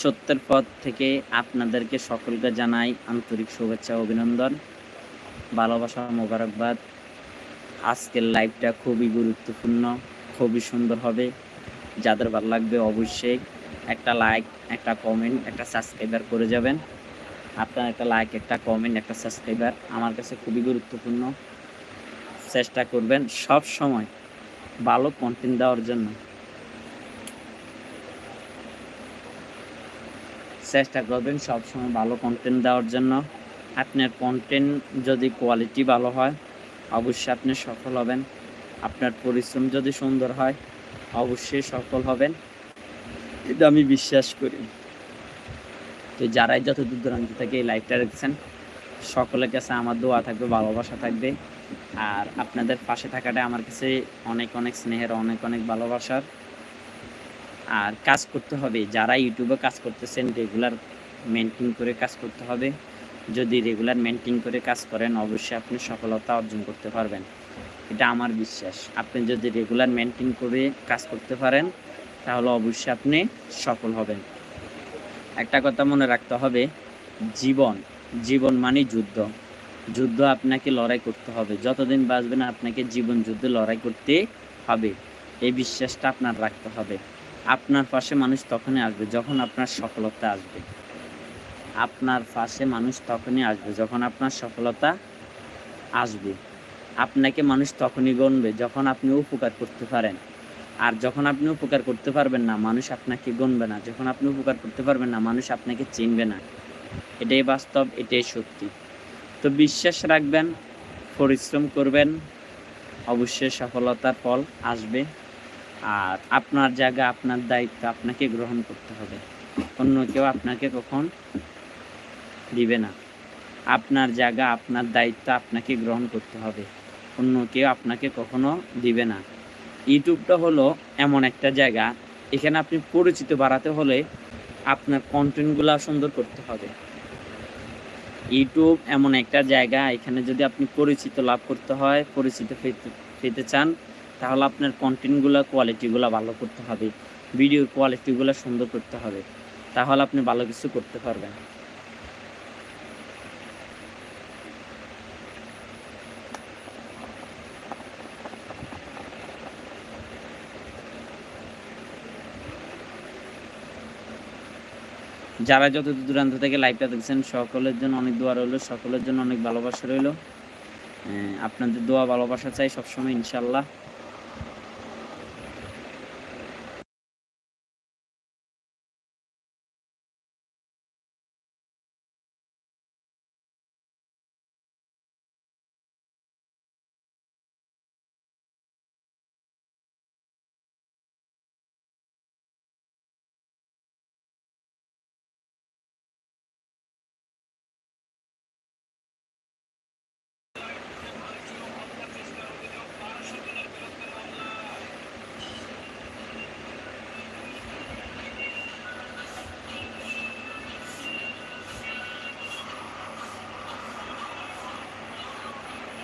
সত্যের পথ থেকে আপনাদেরকে সকলকে জানাই আন্তরিক শুভেচ্ছা অভিনন্দন। ভালোবাসা, মোবারকবাদ। আজকের লাইভটা খুবই গুরুত্বপূর্ণ, খুবই সুন্দর হবে। যাদের ভালো লাগবে অবশ্যই একটা লাইক একটা কমেন্ট একটা সাবস্ক্রাইবার করে যাবেন। আপনার একটা লাইক একটা কমেন্ট একটা সাবস্ক্রাইবার আমার কাছে খুবই গুরুত্বপূর্ণ। চেষ্টা করবেন সব সময় ভালো কন্টেন্ট দেওয়ার জন্য। চেষ্টা করবেন সবসময় ভালো কন্টেন্ট দেওয়ার জন্য। আপনার কন্টেন্ট যদি কোয়ালিটি ভালো হয়, অবশ্যই আপনি সফল হবেন। আপনার পরিশ্রম যদি সুন্দর হয়, অবশ্যই সফল হবেন। এটা আমি বিশ্বাস করি। তো যারাই যত দূর দূরান্ত থেকে এই লাইভটা দেখছেন সকলের কাছে আমার দোয়া থাকবে, ভালোবাসা থাকবে। আর আপনাদের পাশে থাকাটা আমার কাছে অনেক অনেক স্নেহের, অনেক অনেক ভালোবাসার। আর কাজ করতে হবে, যারা ইউটিউবে কাজ করতেছেন রেগুলার মেনটেন করে কাজ করতে হবে। যদি রেগুলার মেনটেন করে কাজ করেন, অবশ্যই আপনি সফলতা অর্জন করতে পারবেন। এটা আমার বিশ্বাস। আপনি যদি রেগুলার মেনটেন করে কাজ করতে পারেন, তাহলে অবশ্যই আপনি সফল হবেন। একটা কথা মনে রাখতে হবে, জীবন জীবন মানে যুদ্ধ। যুদ্ধ আপনাকে লড়াই করতে হবে। যতদিন বাঁচবেন আপনাকে জীবন যুদ্ধে লড়াই করতে হবে। এই বিশ্বাসটা আপনার রাখতে হবে। আপনার পাশে মানুষ তখনই আসবে যখন আপনার সফলতা আসবে। আপনার পাশে মানুষ তখনই আসবে যখন আপনার সফলতা আসবে। আপনাকে মানুষ তখনই গণবে যখন আপনি উপকার করতে পারেন। আর যখন আপনি উপকার করতে পারবেন না, মানুষ আপনাকে গণবে না। যখন আপনি উপকার করতে পারবেন না, মানুষ আপনাকে চিনবে না। এটাই বাস্তব, এটাই সত্যি। তো বিশ্বাস রাখবেন, পরিশ্রম করবেন, অবশ্যই সফলতার ফল আসবে। আর আপনার জায়গা, আপনার দায়িত্ব আপনাকে গ্রহণ করতে হবে। অন্য কেউ আপনাকে কখন দিবে না। আপনার জায়গা, আপনার দায়িত্ব আপনাকে গ্রহণ করতে হবে। অন্য কেউ আপনাকে কখনো দিবে না। ইউটিউবটা হলো এমন একটা জায়গা। এখানে আপনি পরিচিত বাড়াতে হলে আপনার কন্টেন্টগুলো সুন্দর করতে হবে। ইউটিউব এমন একটা জায়গা, এখানে যদি আপনি পরিচিত লাভ করতে হয়, পরিচিত পেতে চান, তাহলে আপনার কন্টেন্টগুলো কোয়ালিটিগুলো ভালো করতে হবে। ভিডিওর কোয়ালিটিগুলো সুন্দর করতে হবে। তাহলে আপনি ভালো কিছু করতে পারবেন। যারা যত দূর দূরান্ত থেকে লাইভটা দেখছেন, সকলের জন্য অনেক দোয়া রইল, সকলের জন্য অনেক ভালোবাসা রইল। আপনাদের দোয়া ভালোবাসা চাই সবসময় ইনশাল্লাহ